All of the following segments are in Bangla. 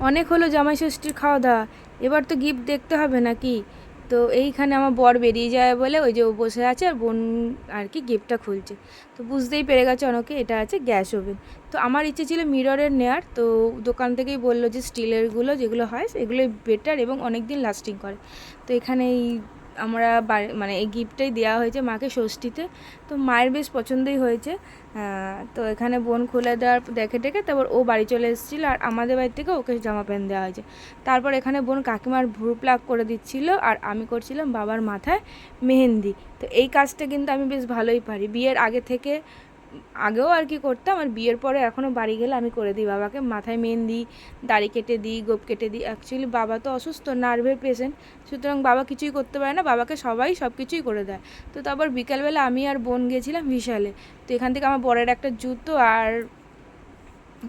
অনেক হলো জামাই ষষ্ঠীর খাওয়া দাওয়া এবার তো গিফট দেখতে হবে নাকি? তো এইখানে আমার বর বেরিয়ে যায় বলে ওই যে ও বসে আছে আর বোন আর কি গিফটটা খুলছে। তো বুঝতেই পেরে গেছে অনেকে, এটা আছে গ্যাস ওভেন। তো আমার ইচ্ছে ছিল মিররের নেয়ার, তো দোকান থেকেই বলল যে স্টিলেরগুলো যেগুলো হয় এগুলোই বেটার এবং অনেক দিন লাস্টিং করে। তো এখানে এই আমরা মানে এই গিফটটাই দেওয়া হয়েছে মাকে ষষ্ঠীতে। তো মায়ের বেশ পছন্দই হয়েছে। তো এখানে বোন খুলে দেওয়ার দেখে টেকে তারপর ও বাড়ি চলে এসেছিল আর আমাদের বাড়ি থেকে ওকে জামা প্যান্ট দেওয়া হয়েছে। তারপর এখানে বোন কাকিমার ভ্রু প্লাক করে দিচ্ছিল আর আমি করছিলাম বাবার মাথায় মেহেন্দি। তো এই কাজটা কিন্তু আমি বেশ ভালোই পারি। বিয়ের আগে থেকে আগেও আর কি করতাম, আর বিয়ের পরে এখনও বাড়ি গেলে আমি করে দিই বাবাকে। মাথায় মেহেন্দি দাড়ি কেটে দিই, গোপ কেটে দিই। অ্যাকচুয়ালি বাবা তো অসুস্থ নার্ভের পেশেন্ট সুতরাং বাবা কিছুই করতে পারে না, বাবাকে সবাই সব কিছুই করে দেয়। তো তারপর বিকালবেলা আমি আর বোন গেছিলাম বিশালে। তো এখান থেকে আমার বরের একটা জুতো আর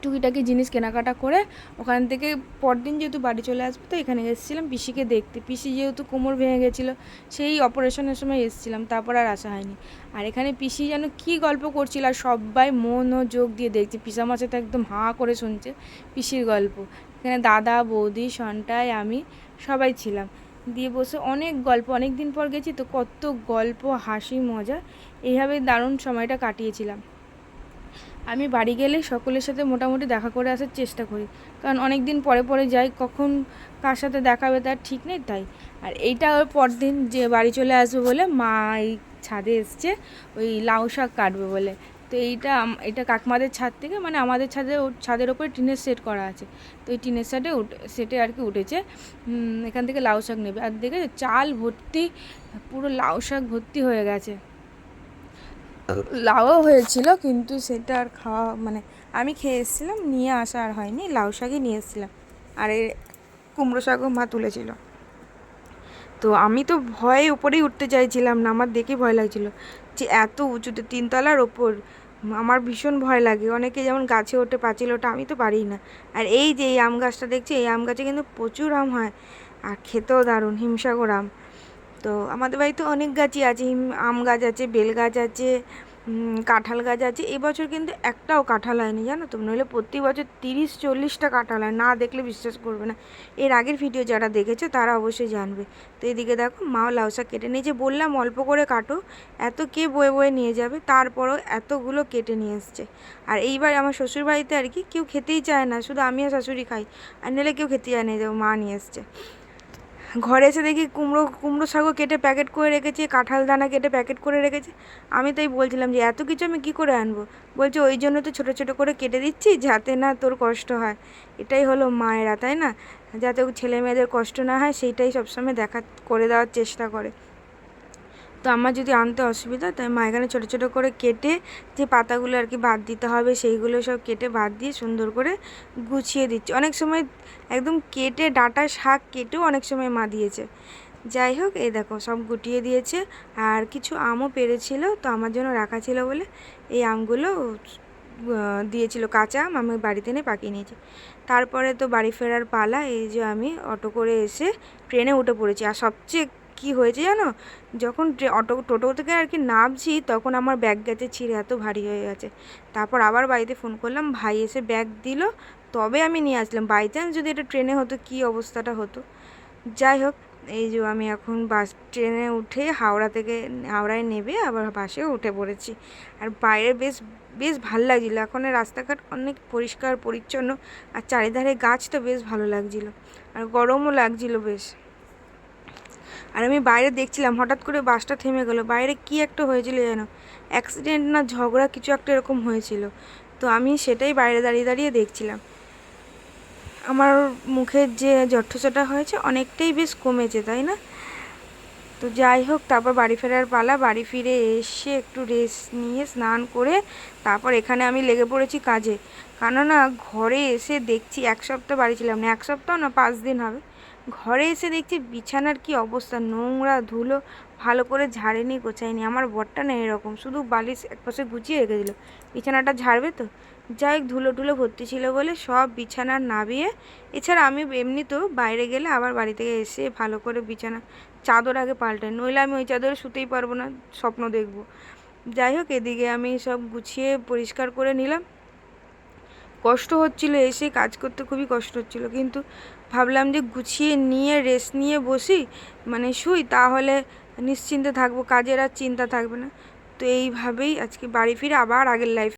টুকিটাকি জিনিস কেনাকাটা করে ওখান থেকে পরদিন যেহেতু বাড়ি চলে আসব, তো এখানে এসেছিলাম পিসিকে দেখতে। পিসি যেহেতু কোমর ভেঙে গেছিল, সেই অপারেশনের সময় এসেছিলাম, তারপর আর আসা হয়নি। আর এখানে পিসি যেন কী গল্প করছিল, আর সবাই মন ও যোগ দিয়ে দেখছে। পিসা মাছে তো একদম হাঁ করে শুনছে পিসির গল্প। এখানে দাদা, বৌদি সন্টায় আমি সবাই ছিলাম। দিয়ে বসে অনেক গল্প অনেক দিন পর গেছি, তো কত গল্প, হাসি, মজা, এইভাবে দারুণ সময়টা কাটিয়েছিলাম। আমি বাড়ি গেলে সকলের সাথে মোটামুটি দেখা করে আসার চেষ্টা করি। কারণ অনেক দিন পরে পরে যাই, কখন কার সাথে দেখাবে তার ঠিক নেই তাই। আর এইটা ওর পরদিন যে বাড়ি চলে আসবে বলে মা এই ছাদে এসছে, ওই লাউ শাক কাটবে বলে। তো এইটা এটা কাকমাদের ছাদ থেকে মানে আমাদের ছাদে ছাদের ওপরে টিনের সেট করা আছে। তো এই টিনের সেটে উঠে, সেটে আর কি উঠেছে। এখান থেকে লাউ শাক নেবে। আর দেখে চাল ভর্তি, পুরো লাউ শাক ভর্তি হয়ে গেছে। লাউও হয়েছিল, কিন্তু সেটা আর খাওয়া মানে আমি খেয়ে এসেছিলাম, নিয়ে আসা আর হয়নি, লাউ শাকই নিয়ে এসেছিলাম। আর এই কুমড়ো শাকও মা তুলেছিল। তো আমি তো ভয়ে উপরেই উঠতে চাইছিলাম না, আমার দেখে ভয় লাগছিল যে এত উঁচুতে, তিনতলার ওপর, আমার ভীষণ ভয় লাগে। অনেকে যেমন গাছে ওঠে, পাঁচিল ওঠে, আমি তো পারি না। আর এই যে এই আম গাছটা দেখছি, এই আম গাছে কিন্তু প্রচুর আম হয়। আর খেতেও দারুণ, হিমসাগর আম। তো আমাদের বাড়িতে অনেক গাছই আছে আম গাছ আছে, বেল গাছ আছে কাঁঠাল গাছ আছে। এবছর কিন্তু একটাও কাঁঠাল হয়নি, জানো তো? নইলে প্রতি বছর তিরিশ, চল্লিশটা কাঁঠাল হয়, না দেখলে বিশ্বাস করবে না। এর আগের ভিডিও যারা দেখেছে, তারা অবশ্যই জানবে। তো এদিকে দেখো, মাও লাউ শাক কেটে নিয়েছে। বললাম অল্প করে কাটো, এত কে বয়ে বয়ে নিয়ে যাবে, তারপরও এতগুলো কেটে নিয়ে এসছে। আর এইবার আমার শ্বশুর বাড়িতে আর কি, কেউ খেতেই চায় না, শুধু আমি আর শাশুড়ি খাই। আর নাহলে কেউ খেতে চায় না দেখো মা নিয়ে এসছে। ঘরে এসে দেখি কুমড়ো কুমড়ো শাকও কেটে প্যাকেট করে রেখেছে, কাঁঠাল দানা কেটে প্যাকেট করে রেখেছে। আমি তাই বলছিলাম যে, এত কিছু আমি কী করে আনব? বলছে, ওই জন্য তো ছোটো ছোটো করে কেটে দিচ্ছি, যাতে না তোর কষ্ট হয়। এটাই হলো মায়েরা, তাই না? যাতে ছেলে মেয়েদের কষ্ট না হয়, সেইটাই সবসময় দেখা, করে দেওয়ার চেষ্টা করে। তো আমার যদি আনতে অসুবিধা, তাই মা এখানে ছোটো ছোটো করে কেটে যে পাতাগুলো আর কি বাদ দিতে হবে, সেইগুলো সব কেটে বাদ দিয়ে সুন্দর করে গুছিয়ে দিচ্ছে। অনেক সময় একদম কেটে ডাঁটা শাক কেটেও অনেক সময় মা দিয়েছে। যাই হোক, এই দেখো সব গুটিয়ে দিয়েছে। আর কিছু আমও পেরেছিল, তো আমার জন্য রাখা ছিল বলে এই আমগুলো দিয়েছিল। কাঁচা আম আমি বাড়িতে এনে পাকিয়ে নিয়েছি। তারপরে তো বাড়ি ফেরার পালা, এই যে আমি অটো করে এসে ট্রেনে উঠে পড়েছি। আর সবচেয়ে কী হয়েছে জানো? যখন অটো, টোটো থেকে আর কি নামছি, তখন আমার ব্যাগ গেছে ছিঁড়ে, এত ভারী হয়ে গেছে। তারপর আবার বাড়িতে ফোন করলাম, ভাই এসে ব্যাগ দিল, তবে আমি নিয়ে আসলাম। বাই চান্স যদি এটা ট্রেনে হতো, কী অবস্থাটা হতো? যাই হোক, এই যে আমি এখন বাস, ট্রেনে উঠে হাওড়া থেকে, হাওড়ায় নেবে, আবার বাসে উঠে পড়েছি। আর বাইরে বেশ বেশ ভালো লাগছিল। এখন রাস্তাঘাট অনেক পরিষ্কার, পরিচ্ছন্ন, আর চারিধারে গাছ তো বেশ ভালো লাগছিল। আর গরমও লাগছিল বেশ। আর আমি বাইরে দেখছিলাম, হঠাৎ করে বাসটা থেমে গেলো। বাইরে কি একটা হয়েছিল যেন? অ্যাক্সিডেন্ট না ঝগড়া কিছু একটা এরকম হয়েছিল। তো আমি সেটাই বাইরে দাঁড়িয়ে দাঁড়িয়ে দেখছিলাম। আমার মুখের যে জঠ্ঠচটা হয়েছে অনেকটাই বেশ কমেছে, তাই না? তো যাই হোক, তারপর বাড়ি ফেরার পালা, বাড়ি ফিরে এসে একটু রেস্ট নিয়ে স্নান করে তারপর এখানে আমি লেগে পড়েছি কাজে। কেননা ঘরে এসে দেখছি এক সপ্তাহ বাড়ি ছিলাম না, এক সপ্তাহ না পাঁচ দিন হবে। ঘরে এসে দেখছি বিছানার কি অবস্থা। নোংরা ধুলো ভালো করে ঝাড়েনি, গোছায়নি। আমার বরটা না এরকম। শুধু বালিশ একপাশে গুছিয়ে রেখে দিল। বিছানাটা ঝাড়বে তো? যাই হোক ধুলো টুলো ভর্তি ছিল বলে সব বিছানা নাবিয়ে, এছাড়া আমি এমনিতেও বাইরে গেলে আবার বাড়ি থেকে এসে ভালো করে বিছানা, চাদর আগে পাল্টাই। নইলে আমি ওই চাদরে শুতেই পারব না, স্বপ্ন দেখব। যাই হোক, এদিকে আমি সব গুছিয়ে পরিষ্কার করে নিলাম। কষ্ট হচ্ছিল, এসে কাজ করতে খুবই কষ্ট হচ্ছিল। কিন্তু ভাবলাম যে গুছিয়ে নিয়ে রেস্ট নিয়ে বসি মানে শুই, তাহলে নিশ্চিন্তে থাকব, কাজের আর চিন্তা থাকবে না। তো এইভাবেই আজকে বাড়ি ফিরে আবার আগের লাইফ